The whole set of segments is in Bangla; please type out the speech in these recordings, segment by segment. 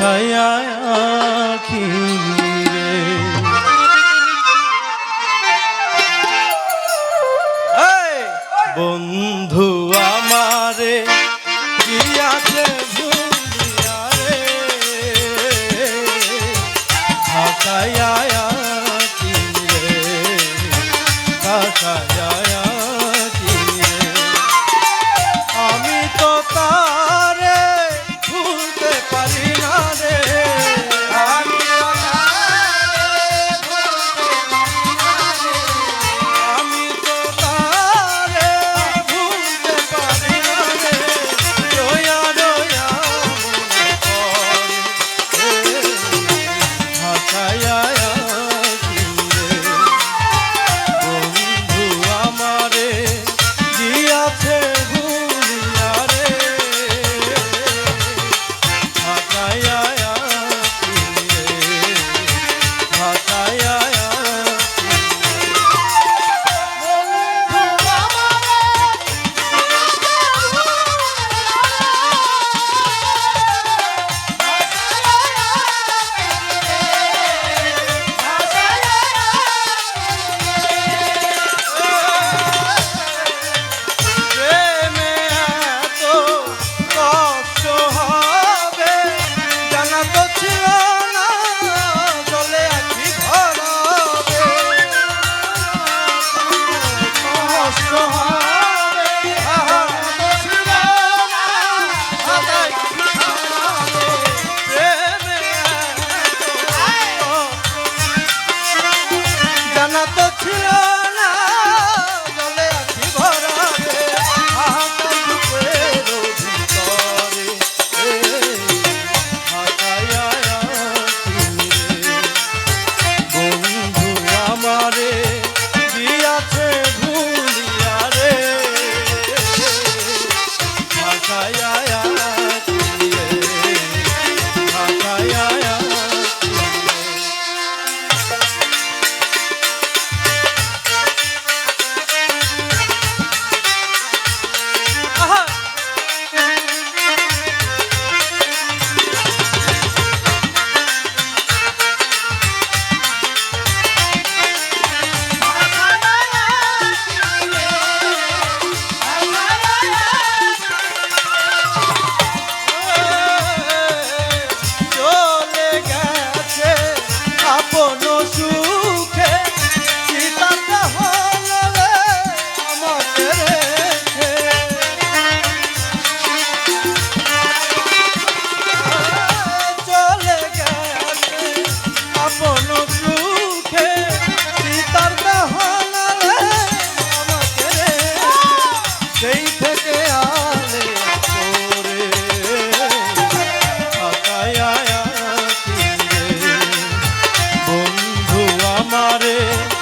ভাসাইয়া রে বন্ধু আমারে গিয়াছে ভুলিয়া রে? ভাসাইয়া Rasta রে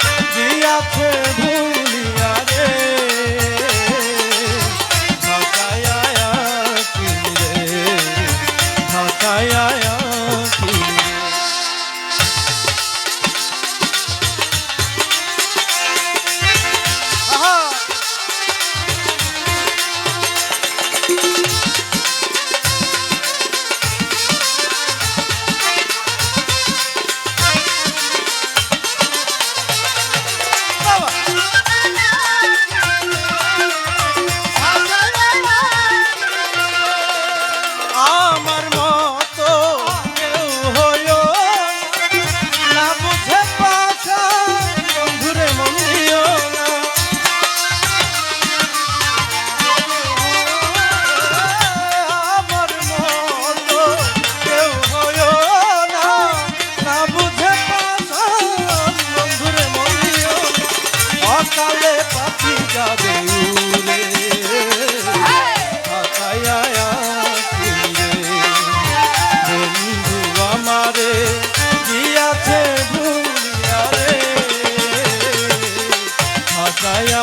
दया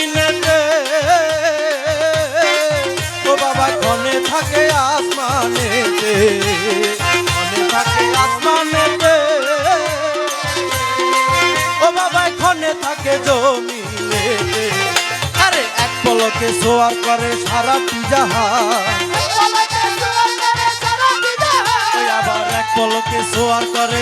থাকে আসমানেতে। ঘনে থাকে আসমানেতে। ও বাবা ঘনে থাকে জমিনেতে। আরে এক পলকে সোয়ার করে সারা বিদায় আবার এক পলকে সোয়ার করে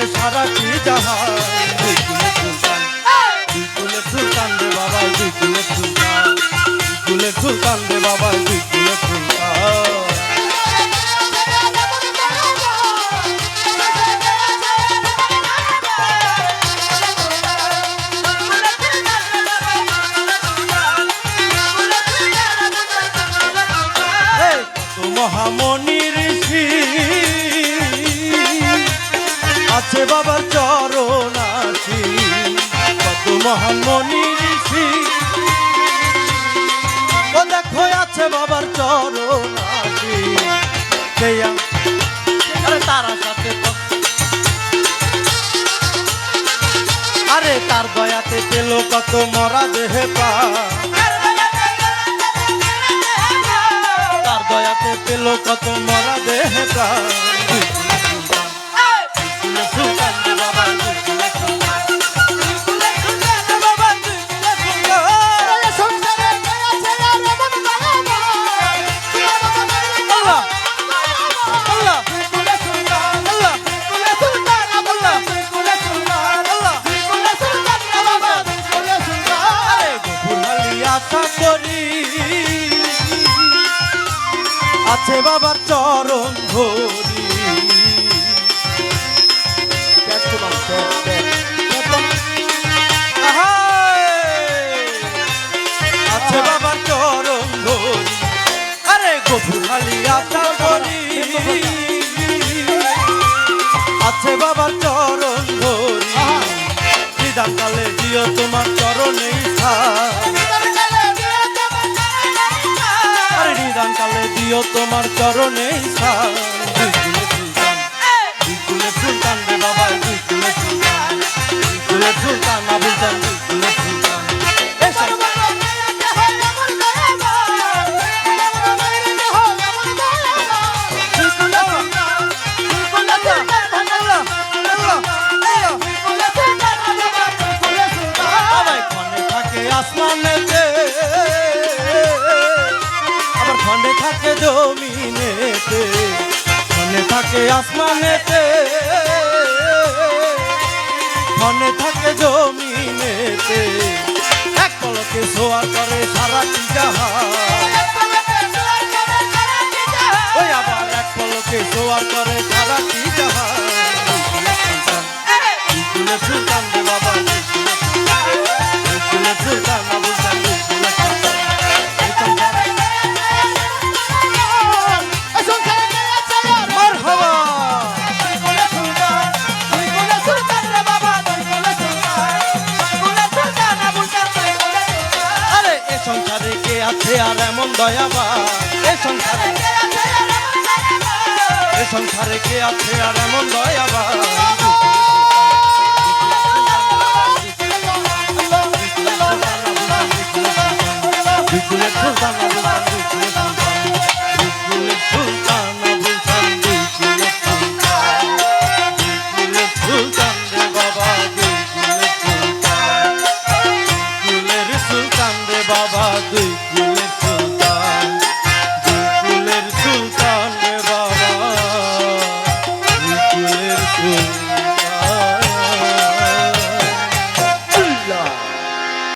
দুই কুলে সুলতান রে বাবা দুই কুলে সুলতান। দুই কুলে সুলতান রে বাবা দুই কুলে সুলতান। চরণ আছি। কত মহামণি ঋষি। ও দেখো, আছে বাবার চরণ আছি। তারা সাথে আরে তার দয়াতে পেল কত মরা দেহে পা। তার দয়াতে পেল কত মরা দেহে প্রাণ আছে বাবার চরণ! আছে বাবার চরণ ধরি। আরে গোপুরালি আশা করি আছে বাবার চরণ কালে দিও তোমার চরণে স্থান। দিও তোমার চরণে সুলতান সুলতান সুলতান। আসমানেতে খন্ডে থাকে জমিনেতে। এক পলকে সোয়ার করে জাহান ওই আবার এক পলকে সোয়ার করে জাহান দুই কুলে সুলতান বাবা সুলতান। দুই সংসারে কে আছে আর এমন দয়াবা বিপুলের